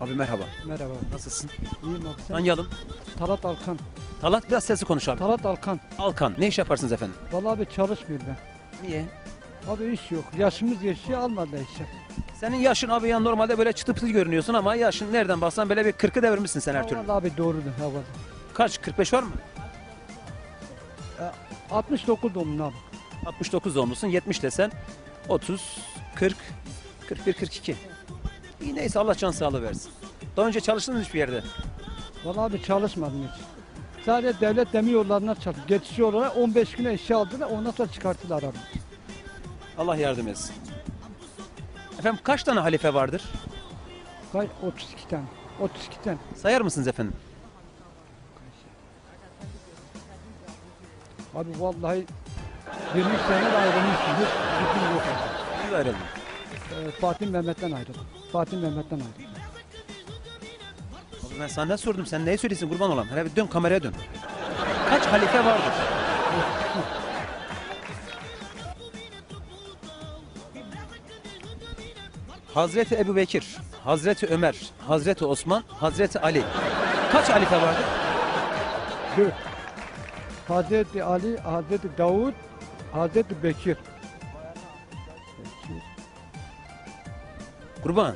Abi merhaba. Merhaba. Nasılsın? İyiyim abi sen? Tanıyalım. Talat Alkan. Talat biraz sesli konuş abi. Talat Alkan. Alkan. Ne iş yaparsınız efendim? Vallahi abi çalışmıyor ben. Niye? Abi iş yok. Yaşımız geçiyor almadı işe. Senin yaşın abi ya normalde böyle çıtı pıtı görünüyorsun ama yaşın nereden baksan böyle bir 40'ı devirmişsin sen her türlü. Vallahi abi doğrudur. Ha, vallahi. Kaç? 45 var mı? 69 doğumlu abi. 69 doğumlusun. 70 desen 30, 40, 41, 42. İyi neyse Allah can sağlığı versin. Daha önce çalıştınız mı hiçbir yerde? Vallahi abi çalışmadım hiç. Sadece devlet demir yollarına çalıştım. Geçici olarak 15 güne işe aldılar. Ondan sonra çıkarttılar abi. Allah yardım etsin. Efendim kaç tane halife vardır? Kaç? 32 tane. 32 tane. Sayar mısınız efendim? Abi vallahi 20 sene ayrılmışsın. Hiç bilgim yok. Bir ayrılın. Ee, Fatih Mehmet'ten ayrıldım. Fatih Mehmet'ten. Abi ben senden sordum. Sen neyi söylüyorsun kurban olam? Hele bir dön kameraya dön. Kaç halife vardır? Hazreti Ebu Bekir, Hazreti Ömer, Hazreti Osman, Hazreti Ali. Kaç halife vardır? 4. Hazreti Ali, Hazreti Davud, Hazreti Bekir. Kurban.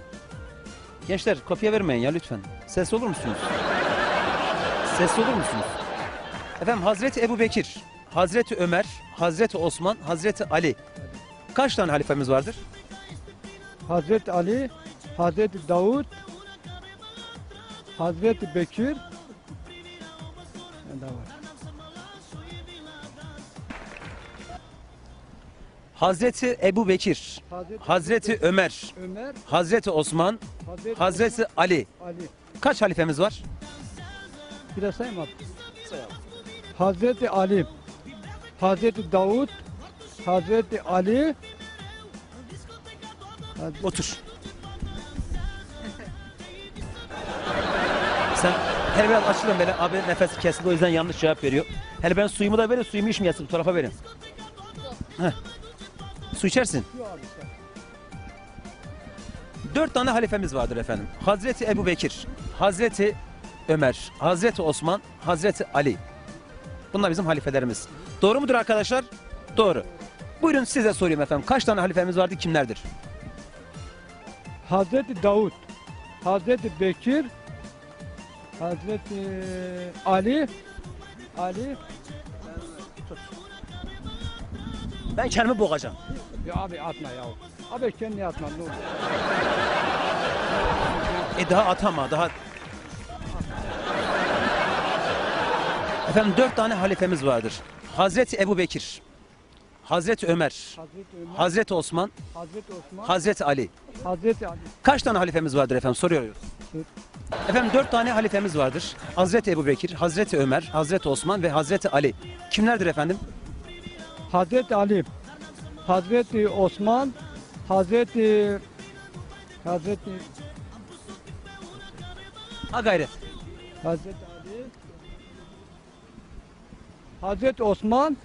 Gençler kopya vermeyin ya lütfen. Ses olur musunuz? Ses olur musunuz? Efendim Hazreti Ebu Bekir, Hazreti Ömer, Hazreti Osman, Hazreti Ali. Kaç tane halifemiz vardır? Hazreti Ali, Hazreti Davud, Hazreti Bekir. Ne var? Hazreti Ebu Bekir, Hazreti, Hazreti Ömer, Ömer, Hazreti Osman, Hazreti, Hazreti Ali. Ali. Kaç halifemiz var? Bir de sayayım abi. Hazreti Ali, Hazreti Davud, Hazreti Ali, Hazreti Otur. Sen hele biraz açılın böyle abi nefesi kesildi o yüzden yanlış cevap veriyor. Hele ben suyumu da verin suyumu içmeyesin bu tarafa verin. Heh. Su içersin. Dört tane halifemiz vardır efendim. Hazreti Ebu Bekir, Hazreti Ömer, Hazreti Osman, Hazreti Ali. Bunlar bizim halifelerimiz. Doğru mudur arkadaşlar? Doğru. Buyurun size sorayım efendim. Kaç tane halifemiz vardı kimlerdir? Hazreti Davud, Hazreti Bekir, Hazreti Ali, Ali, Ben kendimi boğacağım. Ya abi atma ya. Abi kendi atma ne olur. E daha atama daha. Efendim dört tane halifemiz vardır. Hazreti Ebu Bekir, Hazreti Ömer, Hazreti Ömer, Hazreti Osman, Hazreti Osman, Hazreti Ali. Hazreti Ali. Kaç tane halifemiz vardır efendim soruyoruz. Efendim dört tane halifemiz vardır. Hazreti Ebu Bekir, Hazreti Ömer, Hazreti Osman ve Hazreti Ali. Kimlerdir efendim? Hazreti Ali, Hazreti Osman, Hazreti Hazreti Ha gayret. Hazreti Ali, Hazreti Osman,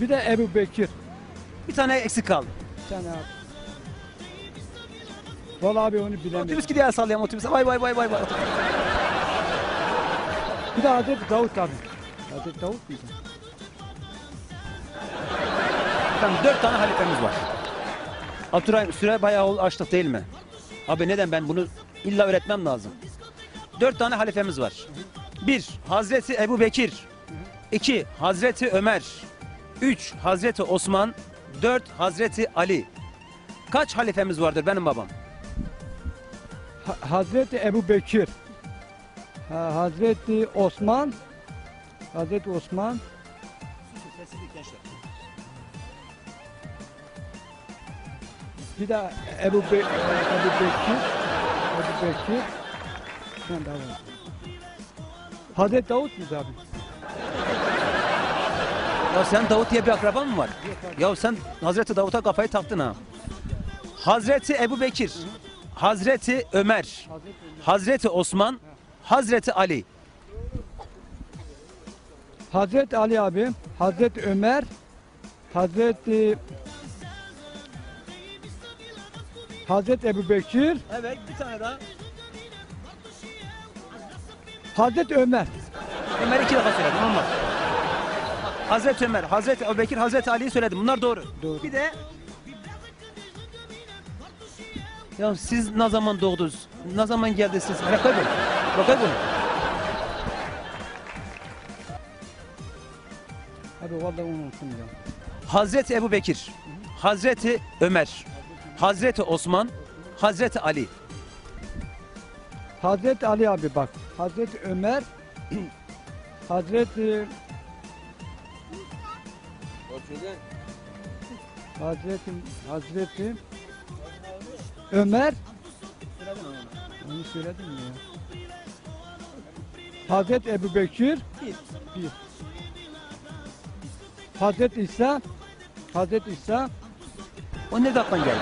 bir de Ebu Bekir. Bir tane eksik kaldı. Sen abi. Vallahi abi onu bilemiyorum. Otobüs gidiyor el sallayalım otobüse. Vay vay vay vay vay. Bir de Hazreti Davut abi. Hazreti Davut muydu? Efendim dört tane halifemiz var. Abdurrahim süre bayağı açtık değil mi? Abi neden ben bunu illa öğretmem lazım. Dört tane halifemiz var. Bir, Hazreti Ebu Bekir. İki, Hazreti Ömer. Üç, Hazreti Osman. Dört, Hazreti Ali. Kaç halifemiz vardır benim babam? Ha- Hazreti Ebu Bekir. Ha, Hazreti Osman. Hazreti Osman. Bir de Ebu, Be Ebu Bekir. Ebu Bekir. Sen daha var. Hazreti Davut muydu abi? Ya sen Davut diye bir akraban mı var? Ya sen Hazreti Davut'a kafayı taktın ha. Hazreti Ebu Bekir. Hazreti Ömer. Hazreti Osman. Hazreti Ali. Hazreti Ali abi, Hazreti Ömer, Hazreti Hazreti Ebu Bekir, Evet bir tane daha. Hazreti Ömer. Ömer iki defa söyledim olmaz. Hazreti Ömer, Hazreti Ebubekir, Hazreti Ali'yi söyledim. Bunlar doğru. Doğru. Bir de ya siz ne zaman doğdunuz? Ne zaman geldiniz siz? Hele koy bunu. Bak koy bunu. Abi vallahi unuttum ya. Hazreti Ebubekir, Hazreti Ömer, Hazreti Osman, Hazreti Ali. Hazreti Ali abi bak. Hazreti Ömer, Hazreti Hazreti Hazreti Ömer onu söyledim mi ya? Hazreti Ebu Bekir bir. Hazreti İsa Hazreti İsa O nerede aklına geldi?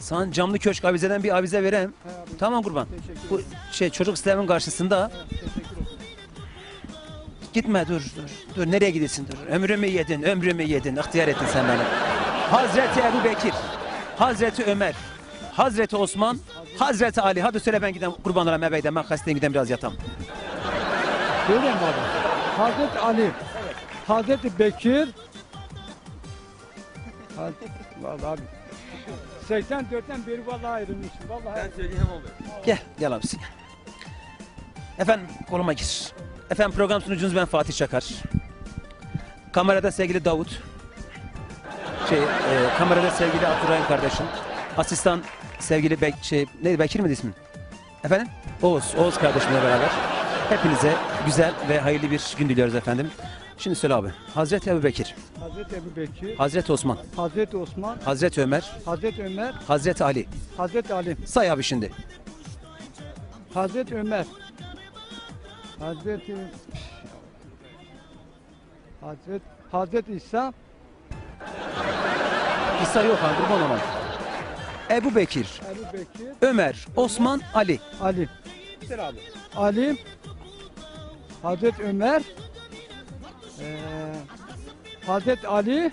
Sana camlı köşk avizeden bir avize vereyim. Tamam kurban. Bu şey çocuk sistemin karşısında. Gitme dur dur. Dur nereye gidiyorsun dur. Ömrümü yedin, ömrümü yedin. İhtiyar ettin sen beni. Hazreti Ebu Bekir, Hazreti Ömer, Hazreti Osman, Hazreti Ali. Hadi söyle ben gideyim kurban olayım ebeyden. Ben hastayım gideyim biraz yatam. Söyleyeyim abi. Hazreti Ali. Hazreti Bekir. Haz- Vallahi abi. 84'ten beri vallahi ayrılmışım. Vallahi Gel, gel abisi. Efendim koluma gir. Efendim program sunucunuz ben Fatih Çakar. Kamerada sevgili Davut. Şey, e, kamerada sevgili Abdurrahim kardeşim. Asistan sevgili Bek, şey, neydi Bekir miydi ismin? Efendim? Oğuz, Oğuz kardeşimle beraber. Hepinize güzel ve hayırlı bir gün diliyoruz efendim. Şimdi söyle abi. Hazreti Ebu Bekir, Hazreti Ebu Bekir, Hazreti Osman, Hazreti Osman, Hazreti Ömer, Hazreti Ömer, Hazreti Ali. Hazreti Ali, Say abi şimdi. Hazreti Ömer, Hazreti Hazreti Hazreti İsa, İsa yok abi kurban olan. Ebu Bekir, Ebu Bekir, Ömer, Osman, Ali. Ali. Ali, Hazreti Ömer, eee Hazreti Ali.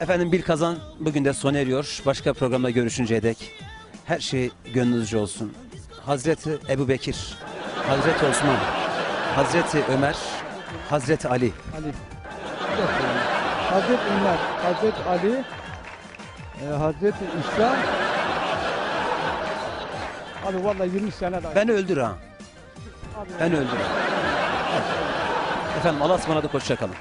Efendim bir kazan bugün de sona eriyor. Başka programda görüşünceye dek her şey gönlünüzce olsun. Hazreti Ebu Bekir, Hazreti Osman, Hazreti Ömer, Hazreti Ali. Ali. Hazreti Ömer, Hazreti Ali, eee Hazreti İsa. Abi vallahi 20 sene daha. Beni öldür ha. Beni öldür. Efendim Allah'a ısmarladık hoşça kalın.